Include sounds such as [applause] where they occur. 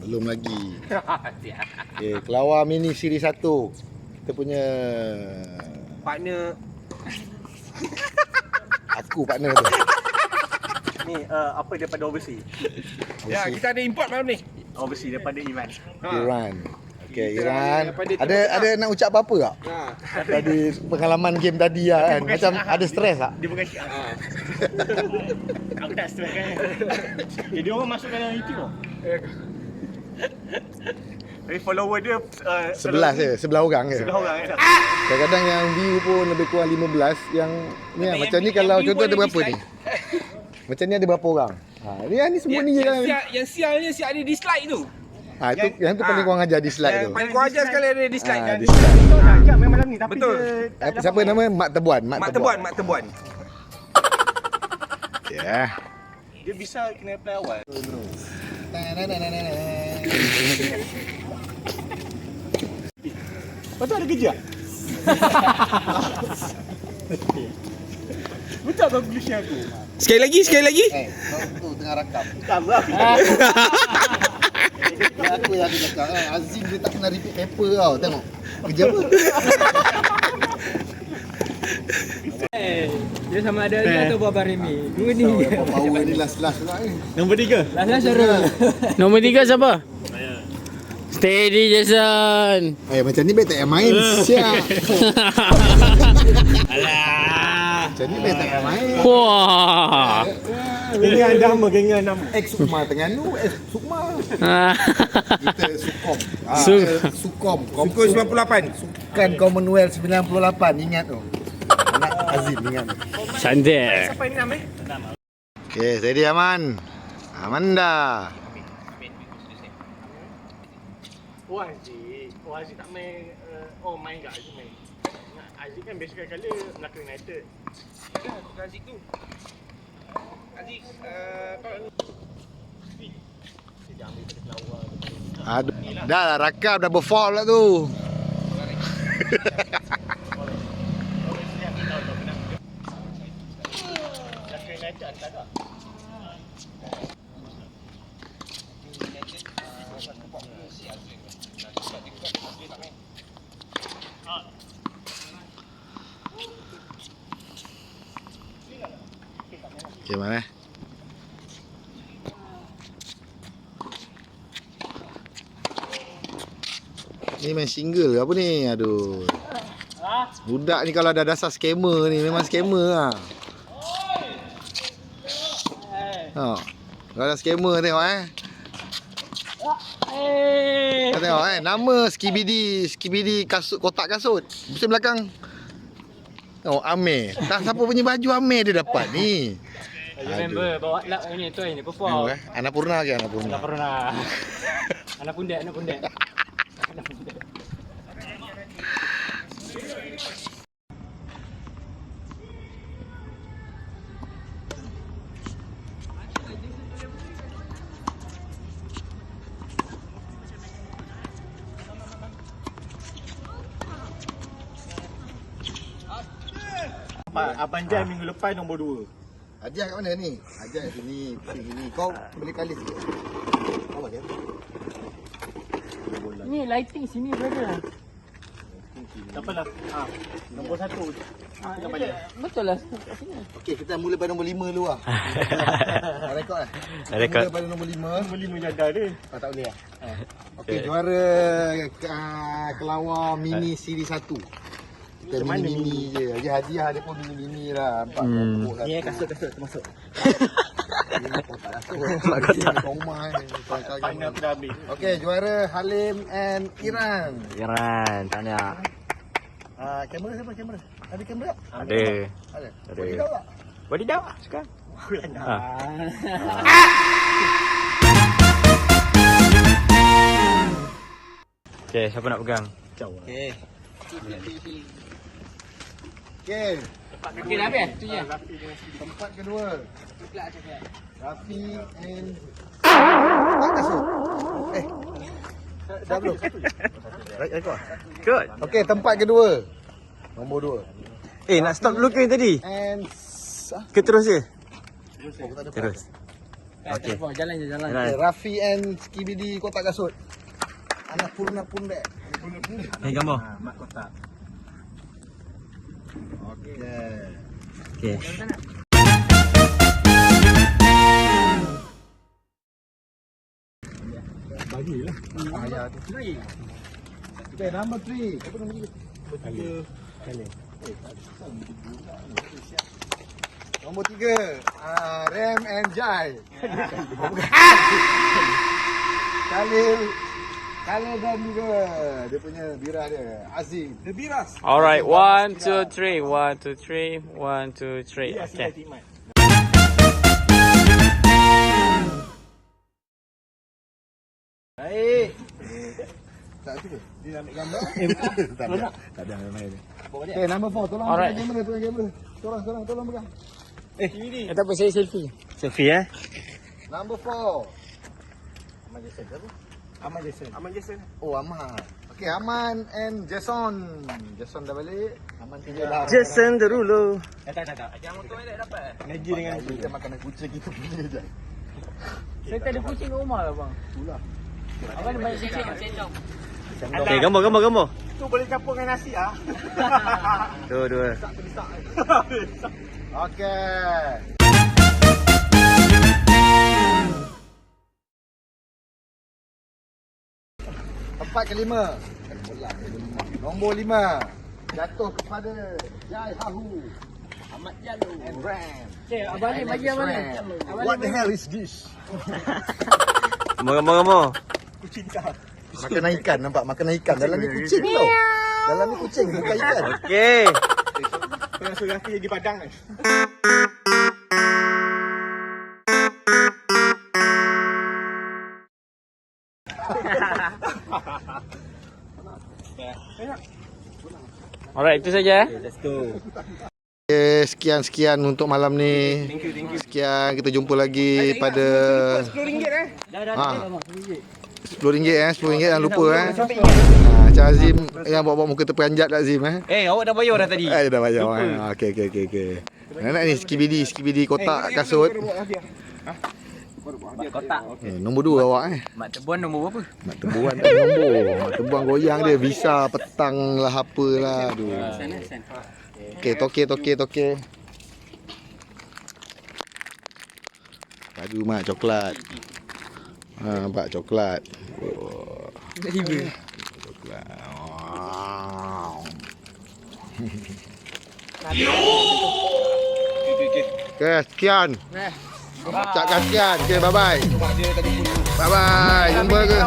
Belum lagi. [laughs] Okay, Kelawar Mini Siri 1. Kita punya Partner [laughs] aku partner tu. ni uh, apa daripada overseas. Ya, kita ada import malam ni. Overseas daripada Iman. Iran. Okay, Kita Iran. Ada ada nak ucap apa-apa tak? Ha. Tadi pengalaman game tadi lah kan. Macam ada stres tak? Dia bukan syiah. Ha. Aku tak stress kan. [laughs] Jadi orang masuk dalam YouTube tau. Tapi follower dia uh, Sebelah je, sebelah orang je. Sebelah orang kan. Kadang-kadang yang view pun lebih kurang 15 yang ni lah, yang macam ni kalau yang contoh ada berapa ni? Macam ni ada berapa orang? Ha, ni ni semua Yang, ni je yang, kan. sial, yang sialnya sial ada dislike tu. Ha, itu yang, tu ah, paling kurang ajar dislike tu. Yang paling kurang ajar sekali ada dislike. Ah, Dan dislike. Betul main malam ni tapi Betul. dia Apa, siapa nama? Mak Tebuan. Mak, Mak Tebuan, Mak Tebuan. Ya. Dia bisa kena awal. Lepas tu ada kerja? Betul kau conclusion aku? Sekali lagi, sekali lagi. Eh, kau tu tengah rakam. Tak lah. Ya, aku yang aku cakap kan. Azim dia tak pernah repeat paper tau. Tengok. Kerja apa? Dia sama ada dia atau Buah Barimi. Dua ni. Power ni last-last pula ni. Nombor tiga. Last Syarul. Nombor tiga siapa? Steady Jason. Eh, macam ni baik tak payah main. Siap. [laughs] Alah. Macam ni baik tak payah main. Wah. Gengan nama, gengan nama. Ex Sukma Terengganu, ex Sukma. Kita Sukom. Ah, Su- eh, Sukom. Suku 98. Sukan Commonwealth 98 ingat tu. Azim ingat. Cantik. Siapa ini nama? Okey, steady aman. Aman dah. Oh Aziz. Oh Aziz tak main. Uh, oh main kat Aziz main. Aziz kan biasa kali Melaka United. Aziz tu. Aziz, uh, kau Aduh, dah lah rakam dah berfall lah tu. [laughs] Okey, mana? Ni main single ke apa ni? Aduh. Budak ni kalau dah dasar scammer ni memang scammer lah. Ha. Kalau dah scammer tengok eh. Kau tengok eh nama Skibidi Skibidi kasut kotak kasut. Pusing belakang. Oh Amir. Tak siapa punya baju Amir dia dapat ni. You remember bawa lap ini tu ini perform. Eh, Anak Purna ke Anak Purna? Tak pernah. [laughs] Anak pundek, anak pundek. Abang Jan minggu lepas nombor dua. Hadiah kat mana ni? Hadiah kat sini, pusing sini. Kau boleh kali sikit. Kau bagi. Ni lighting sini brother. Tak apalah. Ha. Nombor satu. Ah, Betul lah. Okey, kita mula pada nombor 5 dulu lah. Dah [laughs] rekod lah. rekod. Mula pada nombor 5. Nombor lima jadah dia. Ah, tak boleh lah. [laughs] Okey, juara uh, Kelawar Mini Siri 1. Kita mini-mini je. Dia hadiah dia pun mini-mini lah. Nampak? Hmm. Ni eh kasut-kasut termasuk. Ini [laughs] kotak kasut. Partner aku dah ambil. Okey, juara Halim and Iran. Iran, tanya. Ah, kamera siapa kamera? Ada kamera tak? Ada. Ada. Ada. Tak? Body dah sekarang. Ah. Okay, siapa nak pegang? Okey. Okey, dah habis tu je. Tempat kedua. Rafi and Tak kasut. Eh. Dah belum? Good. Okey, tempat kedua. Nombor dua. Eh, nak stop dulu ke yang tadi? And Ke terus je? oh, tak ada Terus. Okey. Jalan je, jalan. Jalan. Okay, Rafi and Skibidi kotak kasut. Anak purna pundek. Ni gambar. mak kotak. Okey. Okey. Ayah tu. Okay, number three. Apa nama dia? Nombor tiga. Ah, Ram and Jai. [laughs] Khalil. Khalil dan juga dia punya birah dia. Azim. The biras. Alright, one, two, three. One, two, three. One, two, three. Okay. Tak tu. Dia nak ambil gambar. [laughs] tak ada. Tak ada main dia. Okay, number four. Tolong Alright. pegang kamera, pegang kamera. Seorang, seorang, tolong pegang. Eh, tak apa, saya selfie. Selfie eh? Number four. Aman Jason. Aman Jason. Oh, Aman. Okay, Aman and Jason. Jason dah balik. Aman tinggal dah. Jason Derulo. Lagi dengan Kita makanan kucing kita punya je. Saya tak ada kucing kat rumah lah bang. Abang ada banyak kucing. Okay, gambar, gambar, gambar. tu boleh campur dengan nasi ah. [laughs] Dua, dua. [laughs] Okay. Empat ke lima? Nombor lima. Jatuh kepada Jai Hahu. Ahmad Jalu. And Ram. Okay, abang ni bagi abang ni. Abang What ni the hell is this? Gambar, gambar, gambar. Makanan ikan nampak makanan ikan dalam ni kucing tau. Dalam ni kucing bukan ikan. Okay. Kena suruh Rafi jadi padang kan. Alright, itu saja eh. Okay, sekian-sekian untuk malam ni. Thank you, thank you. Sekian kita jumpa lagi pada RM10 eh. ha. RM10 eh, RM10 jangan lupa eh. Ha, Macam Azim yang bawa-bawa muka terperanjat tak Azim eh. Eh, awak dah bayar dah tadi. Eh, dah bayar eh. Okey okey okey okey. Nak ni skibidi skibidi kotak kasut. Kotak. Eh, nombor dua awak eh. Mak tebuan nombor berapa? Mak tebuan tak nombor. Mak tebuan goyang dia visa petang lah apalah. Aduh. Sana, sana. Okey, toke toke toke. Padu mak coklat. Ha, nampak coklat. Oh, coklat. [laughs] Wow. Okay, sekian. Ucapkan sekian. Okay, bye-bye. Bye-bye. Jumpa ke.